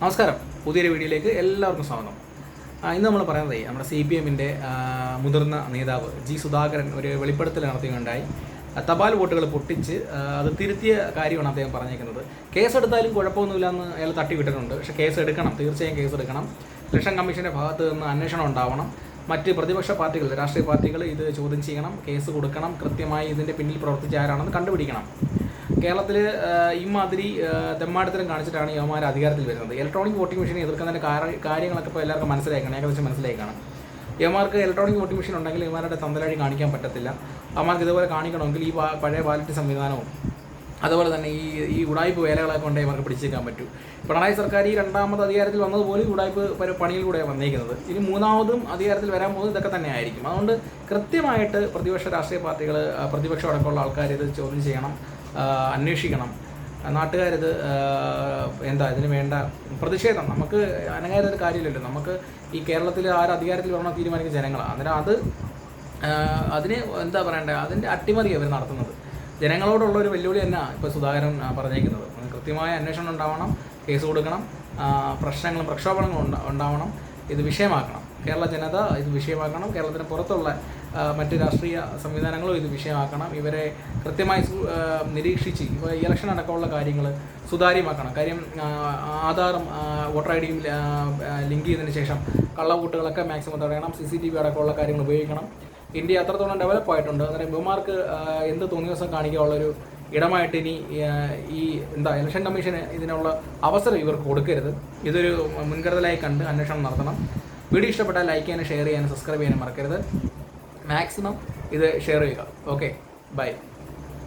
നമസ്കാരം. പുതിയൊരു വീഡിയോയിലേക്ക് എല്ലാവർക്കും സ്വാഗതം. ഇന്ന് നമ്മൾ പറയുന്നത് നമ്മുടെ സി പി എമ്മിന്റെ മുതിർന്ന നേതാവ് ജി സുധാകരൻ ഒരു വെളിപ്പെടുത്തൽ നടത്തുകയുണ്ടായി തപാൽ വോട്ടുകൾ പൊട്ടിച്ച് അത് തിരുത്തിയ കാര്യമാണ് അദ്ദേഹം പറഞ്ഞേക്കുന്നത് കേസെടുത്താലും കുഴപ്പമൊന്നുമില്ല എന്ന് അയാൾ തട്ടിവിട്ടിട്ടുണ്ട്. പക്ഷേ കേസ് എടുക്കണം തീർച്ചയായും കേസ് എടുക്കണം ഇലക്ഷൻ കമ്മീഷന്റെ ഭാഗത്ത് നിന്ന് അന്വേഷണം ഉണ്ടാവണം. മറ്റ് പ്രതിപക്ഷ പാർട്ടികൾ രാഷ്ട്രീയ പാർട്ടികൾ ഇത് ചോദ്യം ചെയ്യണം കേസ് കൊടുക്കണം കൃത്യമായി ഇതിന്റെ പിന്നിൽ പ്രവർത്തിച്ച ആരാണെന്ന് കണ്ടുപിടിക്കണം. കേരളത്തിൽ ഇമാതിരി തെമ്മാടത്തിനും കാണിച്ചിട്ടാണ് യുവമാർ അധികാരത്തിൽ വരുന്നത്. ഇലക്ട്രോണിക് വോട്ടിംഗ് മെഷീൻ എതിർക്കുന്നതിന്റെ കാര്യങ്ങളൊക്കെ ഇപ്പോൾ എല്ലാവർക്കും മനസ്സിലാക്കണം ഏകദേശം മനസ്സിലാക്കണം യവമാർക്ക് ഇലക്ട്രോണിക് വോട്ടിംഗ് മെഷീൻ ഉണ്ടെങ്കിൽ ഇവന്മാരുടെ തന്തലാഴി കാണിക്കാൻ പറ്റത്തില്ല. അവന്മാർക്ക് ഇതുപോലെ കാണിക്കണമെങ്കിൽ ഈ പഴയ ബാലറ്റ് സംവിധാനവും അതുപോലെ തന്നെ ഈ ഈ ഉടായ്പ വേലകളെ കൊണ്ടേ ഇവർക്ക് പിടിച്ചേക്കാൻ പറ്റൂ. പിണറായി സർക്കാർ ഈ രണ്ടാമത് അധികാരത്തിൽ വന്നതുപോലെ ഉടായ്പ പരി- പണിയിലൂടെ വന്നേക്കുന്നത്. ഇനി മൂന്നാമതും അധികാരത്തിൽ വരാൻ പോകുന്നത് ഇതൊക്കെ തന്നെ ആയിരിക്കും അതുകൊണ്ട് കൃത്യമായിട്ട് പ്രതിപക്ഷ രാഷ്ട്രീയ പാർട്ടികൾ പ്രതിപക്ഷം അടക്കമുള്ള ആൾക്കാർ ഇത് ചോദ്യം ചെയ്യണം അന്വേഷിക്കണം. നാട്ടുകാരിത് എന്താ ഇതിന് വേണ്ട പ്രതിഷേധം. നമുക്ക് അനങ്ങാതെ ഒരു കാര്യമില്ലല്ലോ. നമുക്ക് ഈ കേരളത്തിൽ ആര് അധികാരത്തിൽ വരണം തീരുമാനിക്കുന്ന ജനങ്ങളാണ് അന്നേരം അത് അതിന് എന്താ പറയണ്ടേ? അതിന്റെ അട്ടിമറി അവർ നടത്തുന്നത്. ജനങ്ങളോടുള്ള ഒരു വെല്ലുവിളി തന്നെ ഇപ്പോൾ സുധാകരൻ പറഞ്ഞേക്കുന്നത് കൃത്യമായ അന്വേഷണം ഉണ്ടാവണം കേസ് കൊടുക്കണം പ്രശ്നങ്ങളും പ്രക്ഷോഭങ്ങളും ഉണ്ടാ ഉണ്ടാവണം ഇത് വിഷയമാക്കണം. കേരള ജനത ഇത് വിഷയമാക്കണം കേരളത്തിന് പുറത്തുള്ള മറ്റ് രാഷ്ട്രീയ സംവിധാനങ്ങളും ഇത് വിഷയമാക്കണം. ഇവരെ കൃത്യമായി നിരീക്ഷിച്ച് ഇപ്പോൾ ഇലക്ഷൻ അടക്കമുള്ള കാര്യങ്ങൾ സുതാര്യമാക്കണം. കാര്യം ആധാറും വോട്ടർ ഐ ഡിയും ലിങ്ക് ചെയ്തതിന് ശേഷം കള്ളവോട്ടുകളൊക്കെ മാക്സിമം തടയണം സി സി ടി വി അടക്കമുള്ള കാര്യങ്ങൾ ഉപയോഗിക്കണം. ഇന്ത്യ അത്രത്തോളം ഡെവലപ്പ് ആയിട്ടുണ്ട്. അന്നേരം ഇവന്മാർക്ക് ആ, എന്ത് തോന്നിയ ദിവസം കാണിക്കാനുള്ളൊരു ഇടമായിട്ട് ഇനി ഈ എന്താ ഇലക്ഷൻ കമ്മീഷന് ഇതിനുള്ള അവസരം ഇവർക്ക് കൊടുക്കരുത്. ഇതൊരു മുൻകരുതലായി കണ്ട് അന്വേഷണം നടത്തണം. വീഡിയോ ഇഷ്ടപ്പെട്ടാൽ ലൈക്ക് ചെയ്യാനും ഷെയർ ചെയ്യാനും സബ്സ്ക്രൈബ് ചെയ്യാനും മറക്കരുത്. മാക്സിമം ഇത് ഷെയർ ചെയ്യുക. Okay bye